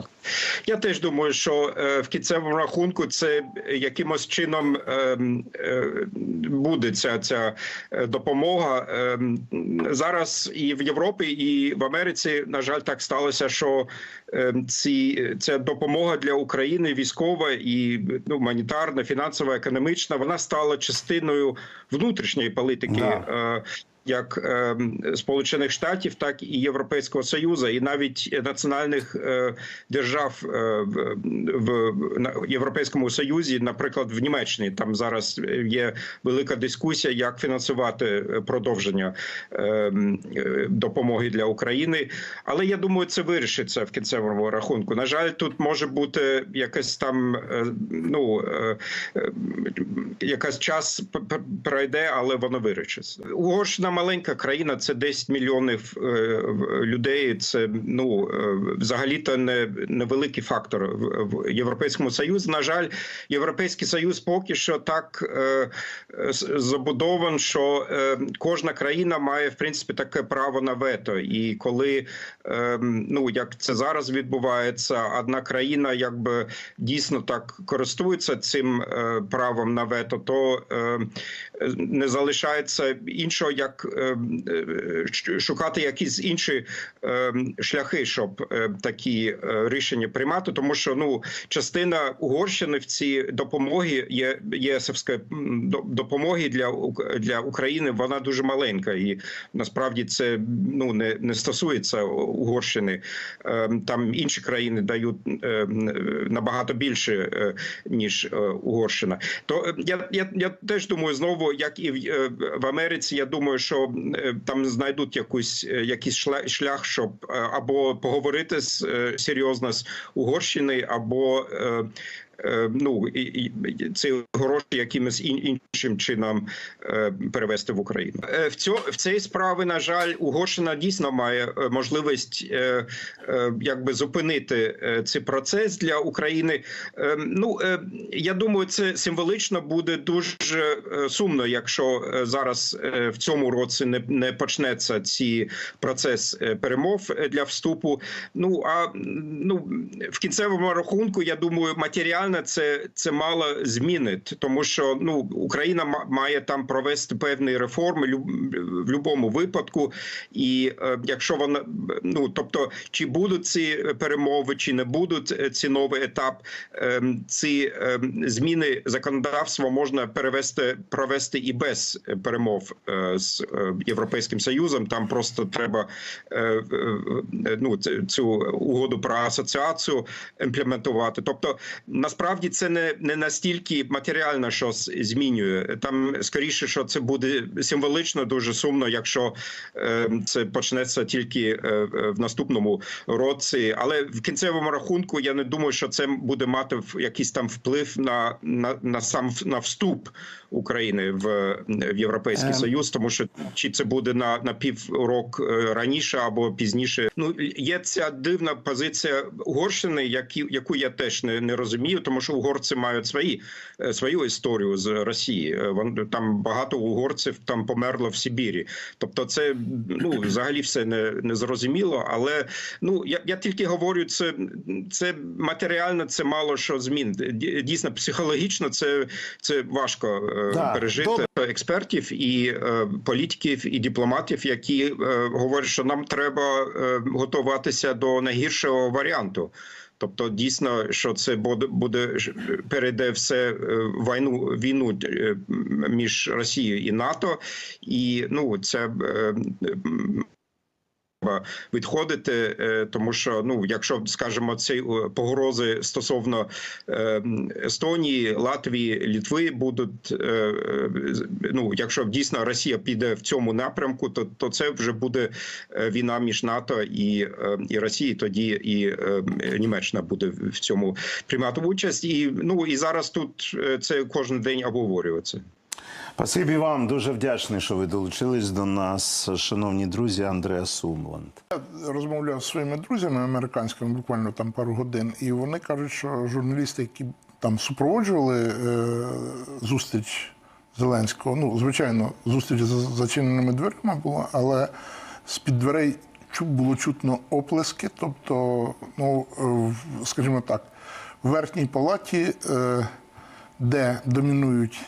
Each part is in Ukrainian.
Так я теж думаю, що е, в кінцевому рахунку це якимось чином е, е, буде ця, ця е, допомога е, зараз і в Європі, і в Америці. На жаль, так сталося, що е, ці ця допомога для України військова і ну, гуманітарна, фінансова, економічна, вона стала частиною внутрішньої політики. Да. Як е, Сполучених Штатів, так і Європейського Союзу, і навіть національних е, держав е, в, Європейському Союзі, наприклад, в Німеччині там зараз є велика дискусія, як фінансувати продовження е, е, допомоги для України. Але я думаю, це вирішиться в кінцевому рахунку. На жаль, тут може бути якась там ну якась час пройде, але воно вирішиться. Угорщина маленька країна, це 10 мільйонів е, людей. Це ну е, взагалі-то не невеликий фактор в, Європейському Союзі. На жаль, Європейський Союз поки що так е, забудован, що кожна країна має в принципі таке право на вето. І коли е, ну як це зараз відбувається, одна країна якби дійсно так користується цим правом на вето, то е, не залишається іншого, як шукати якісь інші е, шляхи, щоб е, такі е, рішення приймати, тому що ну частина Угорщини в цій допомоги є єсовської до- допомоги для для України. Вона дуже маленька, і насправді це ну не, не стосується Угорщини. Е, Там інші країни дають е, набагато більше е, ніж е, Угорщина. То е, я, я, я теж думаю, знову як і е, в Америці, я думаю, що е, там знайдуть якусь е, якийсь шлях, щоб е, або поговорити з серйозно з Угорщини, або ну і, і ці гроші якимось ін- іншим чином е, перевести в Україну. Е, В цьо, в цій справі, на жаль, Угорщина дійсно має е, можливість е, е, якби зупинити е, цей процес для України. Е, Ну е, я думаю, це символічно буде дуже е, сумно, якщо е, зараз е, в цьому році не, не почнеться ці процес е, перемов е, для вступу. Ну а ну в кінцевому рахунку, я думаю, матеріально це, це мало змінить, тому що ну Україна ма- має там провести певні реформи в будь-якому випадку. І е, якщо вона ну тобто, чи будуть ці перемови, чи не будуть е, ці новий етап, е, ці е, зміни законодавства можна перевести провести і без перемов е, з е, європейським союзом. Там просто треба е, е, ну цю угоду про асоціацію імплементувати. Тобто, насправді це не, не настільки матеріально щось змінює. Там скоріше, що це буде символично дуже сумно, якщо е, це почнеться тільки е, е, в наступному році. Але в кінцевому рахунку я не думаю, що це буде мати якийсь там вплив на, на, на сам на вступ України в, в Європейський Ем. Союз, тому що чи це буде на, на піврок е, раніше або пізніше. Ну є ця дивна позиція Угорщини, які, яку я теж не, не розумію, тому що угорці мають свої е, свою історію з Росії. Е, там багато угорців там померло в Сибірі. Тобто, це ну взагалі все не, не зрозуміло. Але ну я, я тільки говорю, це, це матеріально, це мало що змін. Дійсно, психологічно це, це важко е, Да, пережити добре. експертів і е, політиків і дипломатів, які е, говорять, що нам треба е, готуватися до найгіршого варіанту. Тобто, дійсно, що це буде перейде все е, війну війну е, між Росією і НАТО, і ну це. Відходити, е, тому що ну, якщо скажімо, ці е, погрози стосовно е, Естонії, Латвії, Літви будуть. Ну, якщо дійсно Росія піде в цьому напрямку, то, то це вже буде війна між НАТО і, і Росією. Тоді і Німеччина буде в цьому приймати участь. І ну і зараз тут це кожен день обговорюється. Спасибі вам дуже вдячний, що ви долучились до нас, шановні друзі, Андреа Сумланд. Я розмовляв зі своїми друзями американськими буквально там пару годин, і вони кажуть, що журналісти, які там супроводжували е, зустріч Зеленського, ну звичайно, зустріч за зачиненими дверима була, але з під дверей було чутно оплески. Тобто, ну, е, скажімо так, в верхній палаті, е, де домінують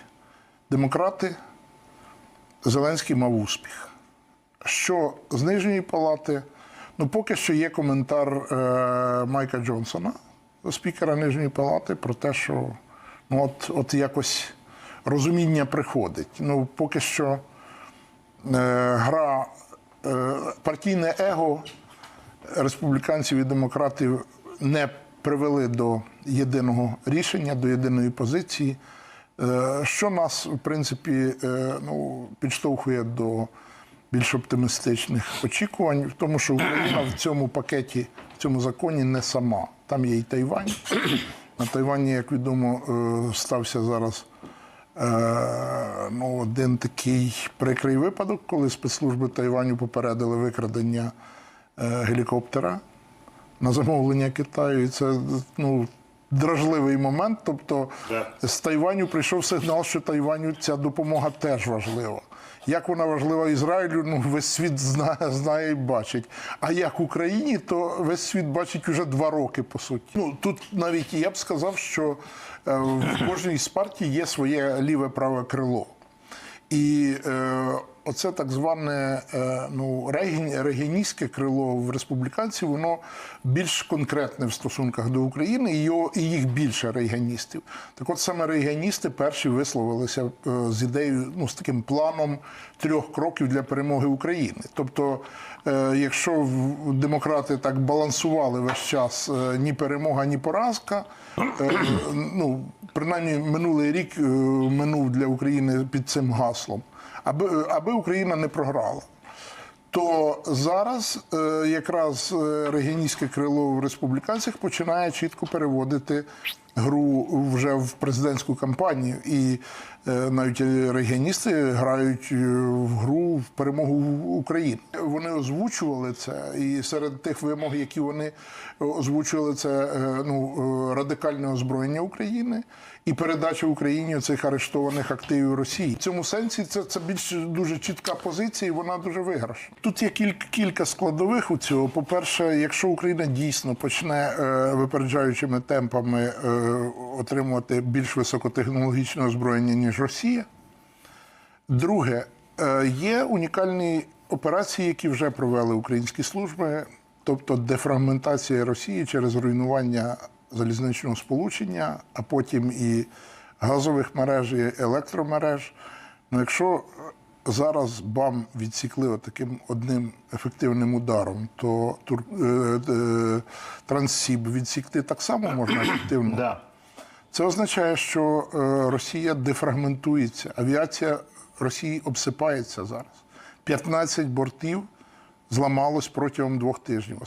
демократи, Зеленський мав успіх. Що з нижньої палати, ну поки що є коментар е, Майка Джонсона, спікера нижньої палати, про те, що ну, от, от якось розуміння приходить. Ну, поки що е, гра, е, партійне его республіканців і демократів не привели до єдиного рішення, до єдиної позиції, що нас, в принципі, е, ну, підштовхує до більш оптимістичних очікувань, в тому, що Україна в цьому пакеті, в цьому законі не сама. Там є і Тайвань. На Тайвані, як відомо, е, стався зараз е, ну, один такий прикрий випадок, коли спецслужби Тайваню попередили викрадення е, гелікоптера на замовлення Китаю. І це ну, дражливий момент. Тобто з Тайваню прийшов сигнал, що Тайваню ця допомога теж важлива. Як вона важлива Ізраїлю, ну весь світ знає, знає і бачить. А як Україні, то весь світ бачить уже два роки, по суті. Ну тут навіть я б сказав, що е, в кожній з партій є своє ліве праве крило. І е, оце так зване е, ну, регіоністське крило в республіканців, воно більш конкретне в стосунках до України, і, його, і їх більше регіоністів. Так от саме регіоністи перші висловилися е, з ідеєю, ну, з таким планом трьох кроків для перемоги України. Тобто, е, якщо демократи так балансували весь час ні перемога, ні поразка, ну, принаймні минулий рік минув для України під цим гаслом, аби, аби Україна не програла. То зараз е, якраз е, регіоністське крило в республіканцях починає чітко переводити гру вже в президентську кампанію. І е, навіть регіоністи грають е, в гру в перемогу України. Вони озвучували це, і серед тих вимог, які вони озвучували, це е, ну, радикальне озброєння України і передача Україні цих арештованих активів Росії. В цьому сенсі це, це більш дуже чітка позиція, і вона дуже виграшна. Тут є кілька, кілька складових у цього. По-перше, якщо Україна дійсно почне випереджаючими темпами отримувати більш високотехнологічне озброєння, ніж Росія. Друге, е, є унікальні операції, які вже провели українські служби, тобто дефрагментація Росії через руйнування залізничного сполучення, а потім і газових мереж, і електромереж. Ну, якщо зараз БАМ відсікли таким одним ефективним ударом, то Тур... е, е, Транссіб відсікти так само можна ефективно. Да. Це означає, що е, Росія дефрагментується. Авіація Росії обсипається зараз. 15 бортів зламалось протягом двох тижнів.